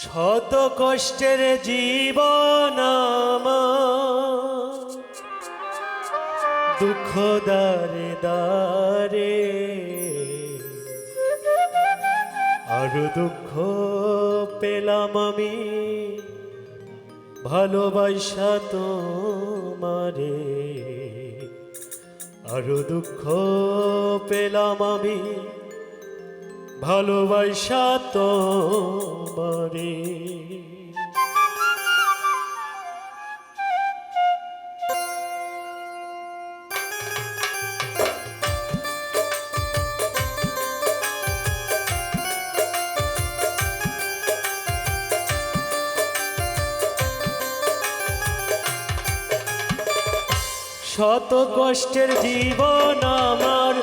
শত কষ্টের জীবন দুঃখ দারে দারে আরও দুঃখ পেলাম আমি। ভালোবাসা তোমারে, আরও দুঃখ পেলাম আমি। ভালোবাসা তোমারে। শত কষ্টের জীবন আমার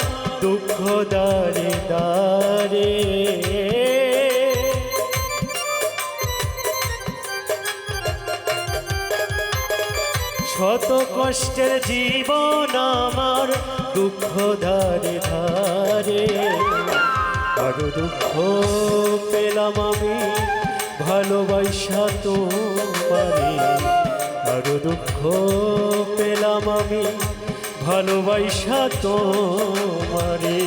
দুঃখ দারে দারে। শত কষ্টের জীবন আমার দুঃখ ধারে ধারে। আরও দুঃখ পেলাম আমি, ভালোবাসা তোমারে। আরও দুঃখ পেলাম আমি ভালোবাসা তোমারে।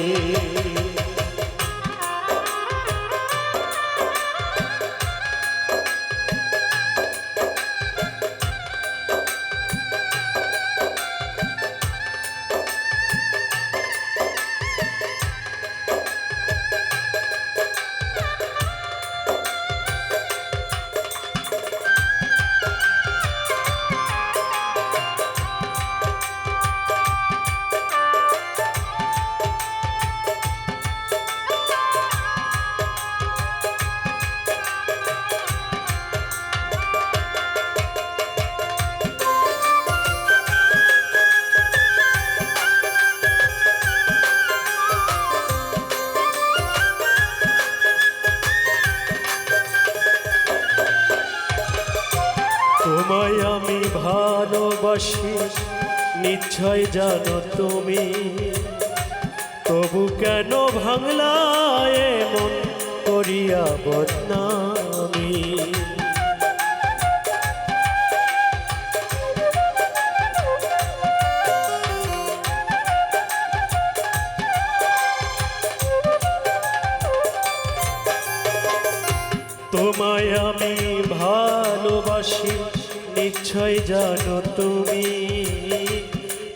ভালোবাসি নিশ্চয় জানো তুমি তবু কেন ভাঙলায় মন করিয়া বদনামি? তোমায় আমি ভালোবাসি নিশ্চয় জানো তুমি।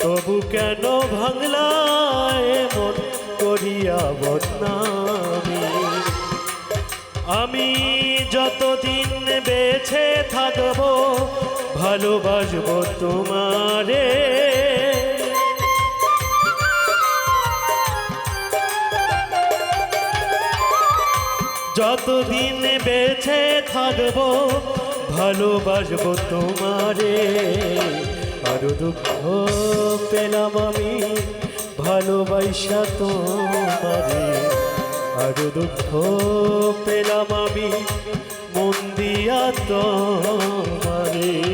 তবু কেন ভাঙলায় মন করিয়া বদনামি? আমি যতদিন বেছে থাকব, ভালোবাসবো তোমারে। যতদিন বেছে থাকব ভালোবাসবো তোমারে। আরও দুঃখ পেলাম আমি, ভালোবাসা তোমারে। আরও দুঃখ পেলাম আমি, মন দিয়া তোমারে।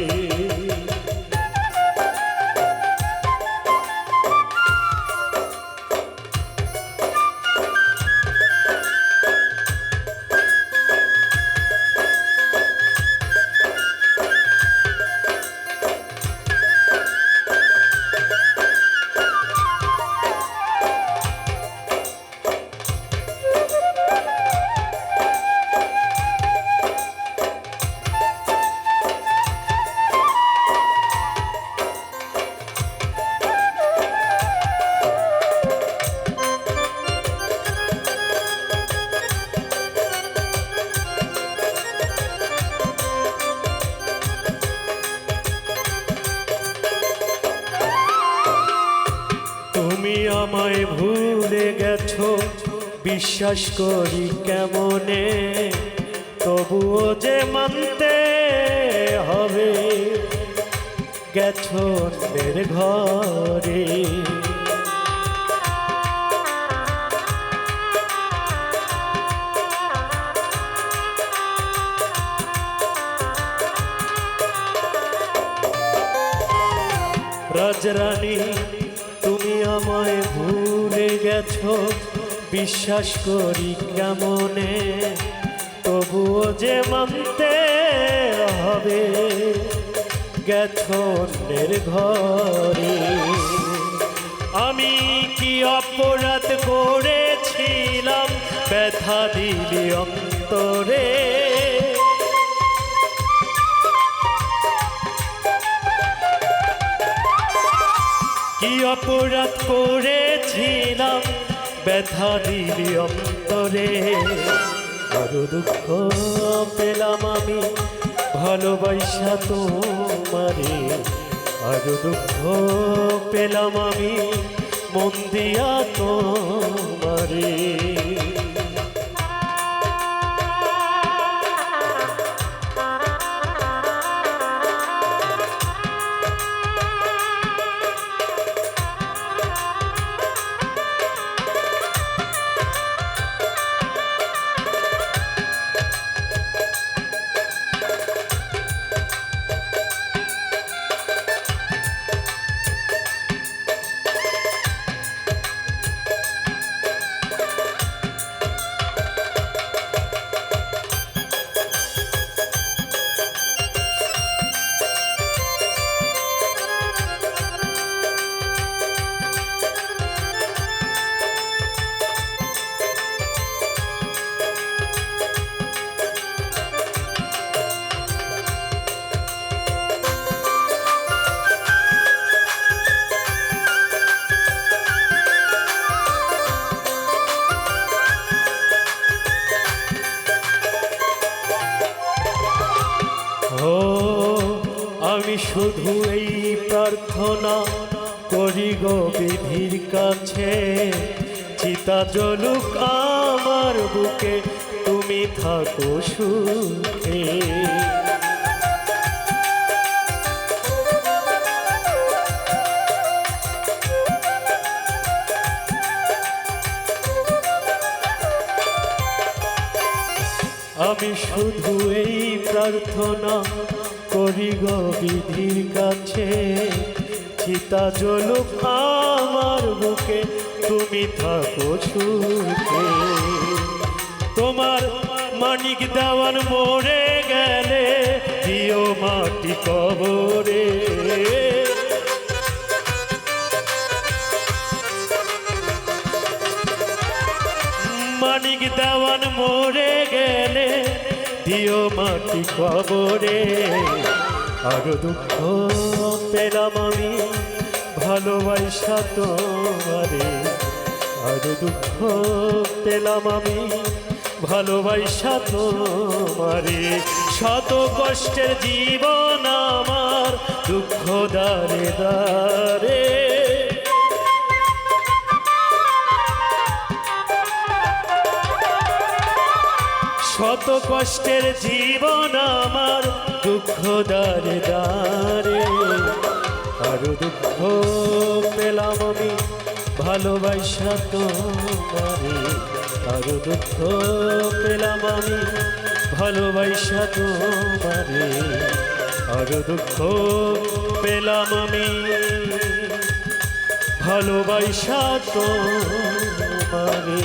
আমায় ভুলে গেছো? বিশ্বাস করি কেমনে? তবুও যে মানতে হবে গেছো অন্যের ঘরে। রাজরানী গেছো, বিশ্বাস করি কেমনে? তবু তবুও যে মানতে হবে, গেছো ঘরে। আমি কি অপরাধ করেছিলাম? ব্যথা দিলি অন্তরে। কি অপরাধ করেছিলাম? ব্যথা দিলি অন্তরে। আরও দুঃখ পেলাম আমি, ভালোবাসা তোমারে। আরও দুঃখ পেলাম আমি, মন দিয়া তোমারে। শুধু এই প্রার্থনা করি গো বিধির কাছে। চিতা জলুক আমার বুকে, তুমি থাকো সুখে। আমি শুধু এই প্রার্থনা করি গো কাছে। চিতা জলুক আমার বুকে, তুমি থাকো তোমার মানিক দেওয়ান মরে গেলে দিও মাটি কবরে। মানিক দেওয়ান মরে গেলে দিও মাটি কবরে। আরও দুঃখ পেলাম আমি ভালোবাসা তোমারে। আরও দুঃখ পেলাম আমি ভালোবাসা তোমারে। শত কষ্টের জীবন আমার দুঃখ দারে দারে শত কষ্টের জীবন আমার, দুঃখ দারে দারে আরও দুঃখ পেলাম আমি, ভালোবাসা তোমারে। আরও দুঃখ পেলাম আমি, ভালোবাসা তোমারে। আরও দুঃখ পেলাম আমি, ভালোবাসা তোমারে।